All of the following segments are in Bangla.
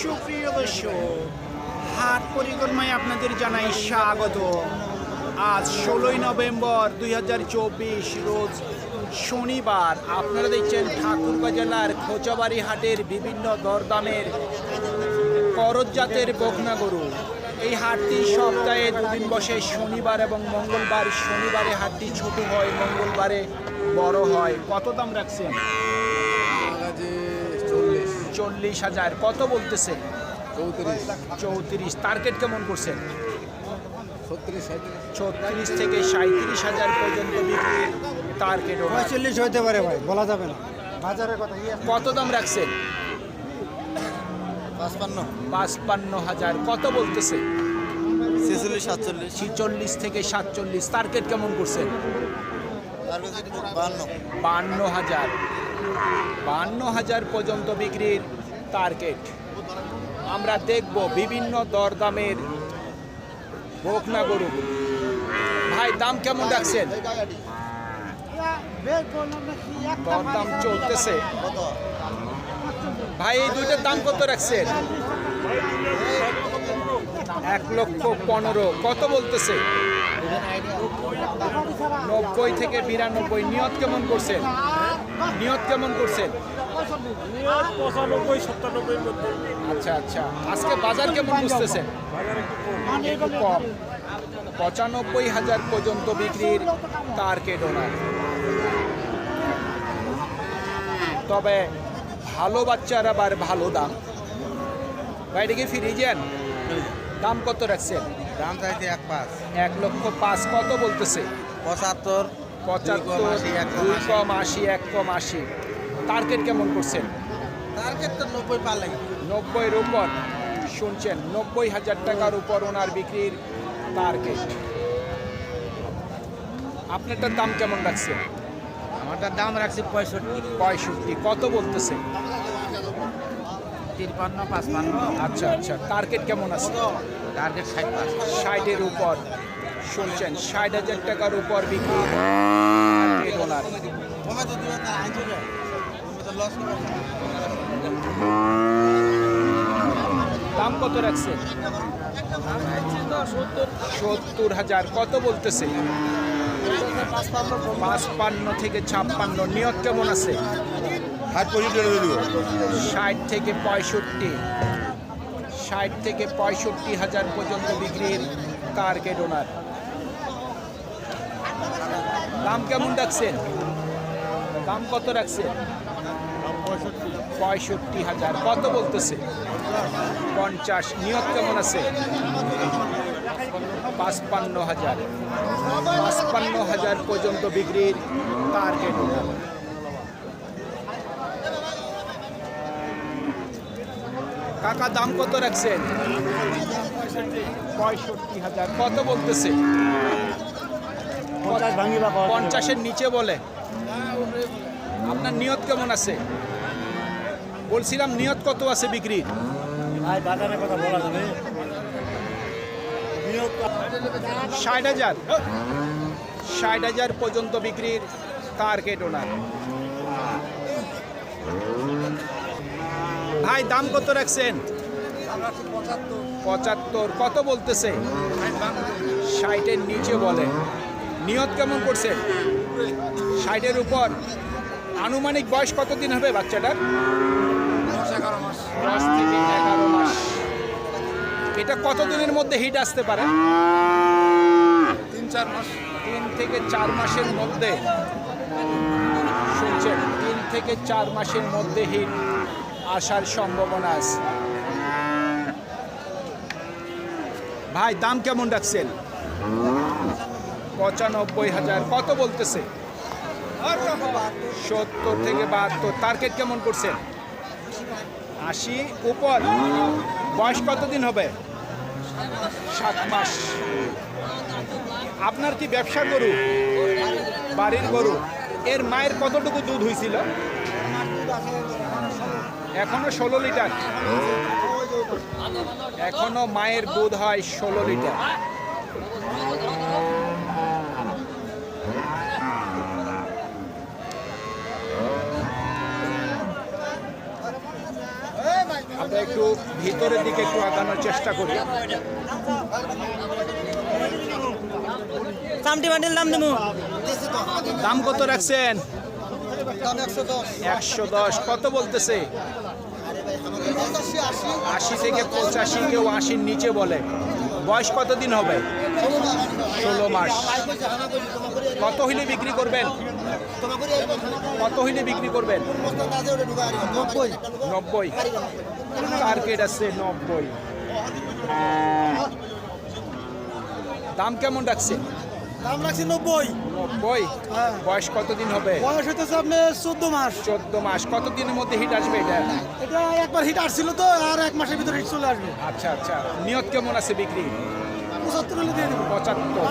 সুপ্রিয় দর্শক, হাট পরিক্রমায় আপনাদের জানাই স্বাগত। আজ ষোলোই নভেম্বর দুই হাজার চব্বিশ, রোজ শনিবার। আপনারা দেখছেন ঠাকুরগাঁ জেলার খোঁচাবাড়ি হাটের বিভিন্ন দরদামের করজ জাতের বকনা গরু। এই হাটটি সপ্তাহে দুদিন বসে শনিবার এবং মঙ্গলবার। শনিবারে হাটটি ছোট হয়, মঙ্গলবারে বড় হয়। কত দাম রাখছেন? চল্লিশ হাজার। কত বলতেছে? চৌত্রিশ। চৌত্রিশ। টার্গেট কেমন করছেন ছত্রিশ থেকে সাঁত্রিশ হাজার পর্যন্ত বিক্রির টার্গেট পঁয়তাল্লিশ হইতে পারে ভাই বলা যাবে না। বাজারের কথা ইয়ে কত দাম রাখছেন? পাঁচপান্ন। পাঁচপান্ন হাজার। কত বলতেছে? ছেচল্লিশ সাতচল্লিশ। ছিচল্লিশ থেকে সাতচল্লিশ। টার্গেট কেমন করছেন? বান্ন হাজার। বান্ন হাজার পর্যন্ত বিক্রির টার্গেট আমরা দেখব বিভিন্ন দরদামের বকনা গরু। ভাই, দাম কেমন রাখছেন দরদাম চলতেছে। ভাই, এই দুইটার দাম কত রাখছেন? এক লক্ষ পনেরো। কত বলতেছে? নব্বই থেকে বিরানব্বই। নিয়ত কেমন করছেন? নিয়ত কেমন করছেন? পঁচানব্বই সাতানব্বই মধ্যে। আচ্ছা আচ্ছা। আজকে বাজার কেমন বুঝতেছেন? কম। পঁচানব্বই হাজার পর্যন্ত বিক্রির টার্গেট ওনার। তবে ভালো বাচ্চার আবার ভালো দাম। বাইরে কি ফিরে যান। দাম কত রাখছেন? দাম চাইছে এক পাঁচ। এক লক্ষ পাঁচ। কত বলতেছে? পঁচাত্তর। পঁচাত্তর দুই কম আশি, এক কম আশি। টার্গেট কেমন করছেন? টার্গেট তো নব্বই পার লাগে নব্বইয়ের উপর। শুনছেন নব্বই হাজার টাকার উপর ওনার বিক্রির টার্গেট আপনারটার দাম কেমন রাখছেন? আমারটার দাম রাখছি পঁয়ষট্টি। পঁয়ষট্টি। কত বলতেছে? তিরপান্ন পাঁচপান্ন। আচ্ছা আচ্ছা। টার্গেট কেমন আছে? টার্গেট ষাট ষাটের উপর। শুনছেন ষাট হাজার টাকার উপর বিক্রি। দিবে না দাম কত রাখছেন সত্তর হাজার। কত বলতেছে? পাঁচপান্ন থেকে ছাপ্পান্ন। নিয়ত কেমন আছে? ষাট থেকে পঁয়ষট্টি। ষাট থেকে পঁয়ষট্টি হাজার পর্যন্ত বিক্রির টার্গেট ওনার দাম কেমন রাখছেন? দাম কত রাখছেন? পঁয়ষট্টি হাজার। কত বলতেছে? পঞ্চাশ। নিয়ত কেমন আছে? পাঁচপান্ন হাজার। পাঁচপান্ন হাজার পর্যন্ত বিক্রির টার্গেট কাকা, দাম কত রাখছেন? পঁয়ষট্টি হাজার। কত বলতেছে পঞ্চাশ ভাঙি বা পাওয়া যাবে। পঞ্চাশের নিচে বলে। আপনার নিয়ত কেমন আছে? বলছিলাম নিয়ত কত আছে বিক্রি? কথা বলা যাবে। ষাট হাজার। ষাট হাজার পর্যন্ত বিক্রির টার্গেট ওনার ভাই দাম কত রাখছেন? পঁচাত্তর। কত বলতেছে? ষাটের নিচে বলে। নিয়ত কেমন করছেন ষাটের উপর। আনুমানিক বয়স কতদিন হবে বাচ্চাটার? দশ থেকে এগারো মাস। এটা কতদিনের মধ্যে হিট আসতে পারে? তিন চার মাস। তিন থেকে চার মাসের মধ্যে। শুনছেন তিন থেকে চার মাসের মধ্যে হিট আসার সম্ভাবনা আছে। ভাই দাম কেমন রাখছেন? পঁচানব্বই হাজার। কত বলতেছে? সত্তর থেকে বাহাত্তর। টার্গেট কেমন করছেন আশি। উপর। বয়স কতদিন হবে? সাত মাস। আপনার কি ব্যবসা গরু? বাড়ির গরু? এর মায়ের কতটুকু দুধ হয়েছিল এখনও ষোলো লিটার। এখনও মায়ের দুধ হয় ষোলো লিটার। আমরা একটু ভিতরের দিকে একটু আগানোর চেষ্টা করি। বান্ডিল দাম দেবো। দাম কত রাখছেন? একশো দশ। কত বলতেছে? আশি আশি থেকে পঁচাশি কেউ আশির নিচে বলে। বয়স কতদিন হবে? ষোলো মাস। কত হইলে বিক্রি করবেন? কত হইলে বিক্রি করবেন? নব্বই নব্বই। টার্গেট আছে নব্বই। দাম কেমন রাখছে? দাম রাখছি নব্বই। নব্বই? হ্যাঁ। বয়স কতদিন হবে? বয়স হইতেছে আপনার চোদ্দ মাস। চোদ্দ মাস। কতদিনের মধ্যে হিট আসবে এটা? এটা একবার হিট আসছিল তো আর এক মাসের ভিতরে হিট চলে আসবে। আচ্ছা আচ্ছা। নিয়ত কেমন আছে বিক্রি? পঁচাত্তর হলে দিয়ে দেবো। পঁচাত্তর।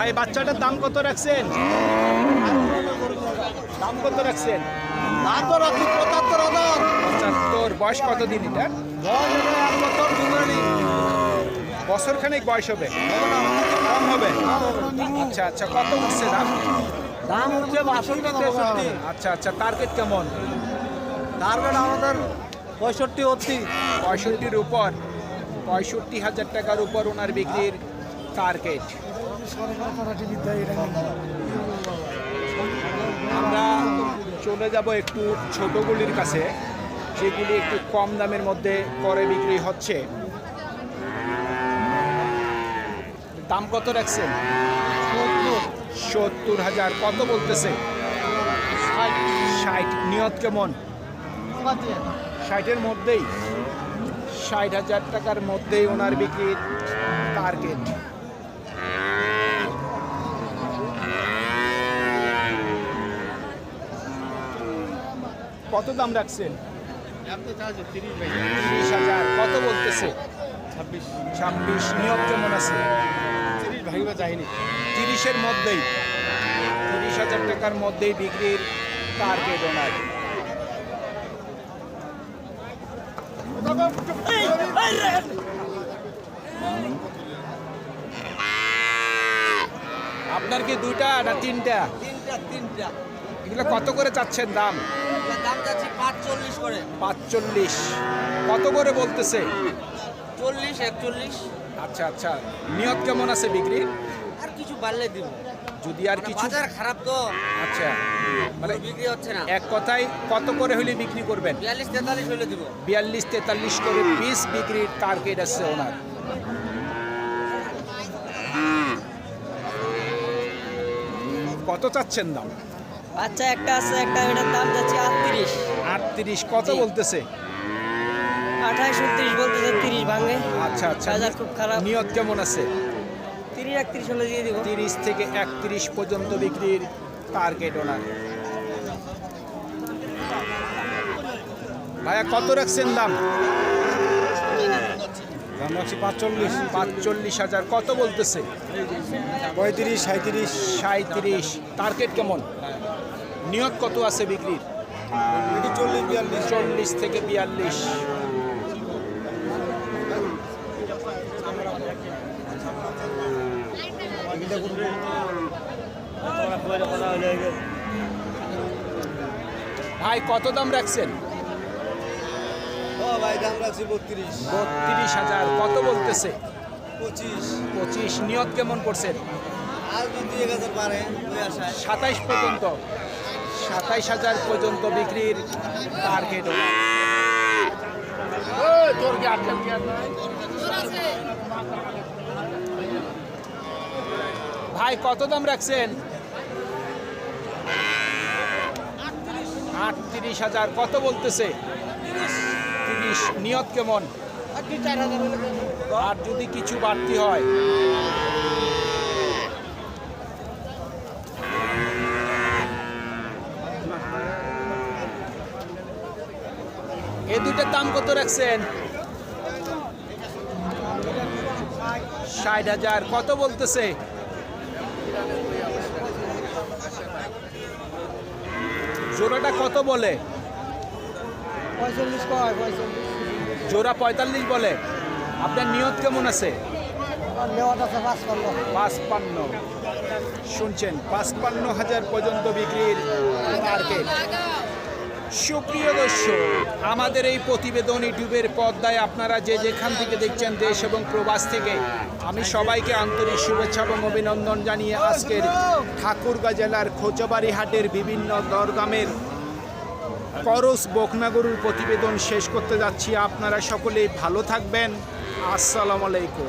ভাই বাচ্চাটার দাম কত রাখছেন? দাম কত রাখছেন? পঁচাত্তর হাজার। পঁচাত্তর। বয়স কত দিন এটা এক বছর দুধ বয়স হবে? কম হবে? আচ্ছা আচ্ছা কত উঠছে দাম? দাম হচ্ছে বাষট্টি তেষট্টি। আচ্ছা আচ্ছা টার্গেট কেমন? টার্গেট আমাদের পঁয়ষট্টি অতি পঁয়ষট্টির উপর পঁয়ষট্টি হাজার টাকার উপর ওনার বিক্রির টার্গেট। আমরা চলে যাব একটু ছোটগুলির কাছে। যেগুলি একটু কম দামের মধ্যে করে বিক্রি হচ্ছে। দাম কত রাখছেন? সত্তর হাজার। কত বলতেছে? ষাট। নিয়ত কেমন? ষাটের মধ্যেই। ষাট হাজার টাকার মধ্যেই ওনার বিক্রির টার্গেট। কত দাম রাখছেন? তিরিশ হাজার। কত বলতেছে? ছাব্বিশ। কেমন আছে? তিরিশ ভাইবা যায়নি। তিরিশের মধ্যেই। তিরিশ হাজার টাকার মধ্যেই বিক্রির টার্গেট ওনার। আপনার কি দুইটা না তিনটা? তিনটা তিনটা। এগুলো কত করে চাচ্ছেন দাম? দাম যাচ্ছে পাঁচ চল্লিশ করে। পাঁচচল্লিশ। কত করে বলতেছে? চল্লিশ একচল্লিশ। আচ্ছা আচ্ছা। নিয়ত কেমন আছে বিক্রি? আর কিছু বাড়লে দিব। যদি আর মানে কিছু বাজার খারাপ তো। আচ্ছা। মানে বিক্রি হচ্ছে না। এক কথায় কত করে হলে বিক্রি করবেন? বিয়াল্লিশ তেতাল্লিশ হলে দিব। বিয়াল্লিশ তেতাল্লিশ করে পিস বিক্রির টার্গেট আছে ওনার। কত চাচ্ছেন দাম? বাচ্চা একটা আছে একটা এটার দাম যাচ্ছে আটত্রিশ। আটত্রিশ কত বলতেছে? আঠাইশ উনত্রিশ বলতেছে তিরিশ ভাঙে। আচ্ছা আচ্ছা। বাজার খুব খারাপ। নিয়ত কেমন আছে? তিরিশ একত্রিশ হলে দিয়ে দিব। তিরিশ থেকে একত্রিশ পর্যন্ত বিক্রির টার্গেট ওনার ভাইয়া কত রাখছেন দাম? দাম রাখছি পাঁচচল্লিশ পাঁচচল্লিশ হাজার। কত বলতেছে? পঁয়ত্রিশ সাঁত্রিশ সাঁত্রিশ টার্গেট কেমন? নিয়ত কত আছে বিক্রির? চল্লিশ বিয়াল্লিশ। চল্লিশ থেকে বিয়াল্লিশ। ভাই কত দাম রাখছেন? বত্রিশ। হাজার কত বলতেছে? পঁচিশ। পঁচিশ নিয়ত কেমন করছেন? আর এক হাজার সাতাইশ পর্যন্ত। সাতাইশ হাজার পর্যন্ত বিক্রির টার্গেট ভাই কত দাম রাখছেন? আটত্রিশ হাজার কত বলতেছে? তিরিশ। নিয়ত কেমন? আর যদি কিছু বাড়তি হয়? এ দুটার দাম কত রাখছেন? ষাট হাজার। কত বলতেছে? জোড়াটা কত বলে? জোড়া পঁয়তাল্লিশ বলে। আপনার নিয়ত কেমন আছে? পাঁচপান্ন। শুনছেন পাঁচপান্ন হাজার পর্যন্ত বিক্রির মার্কেট সুপ্রিয় দর্শক, আমাদের এই প্রতিবেদন ইউটিউবের পর্দায় আপনারা যে যেখান থেকে দেখছেন দেশ এবং প্রবাস থেকে, আমি সবাইকে আন্তরিক শুভেচ্ছা এবং অভিনন্দন জানিয়ে আজকের ঠাকুরগাঁ জেলার খোঁচাবাড়ি হাটের বিভিন্ন দরদামের করস বকনাগরুর প্রতিবেদন শেষ করতে যাচ্ছি। আপনারা সকলেই ভালো থাকবেন। আসসালামু আলাইকুম।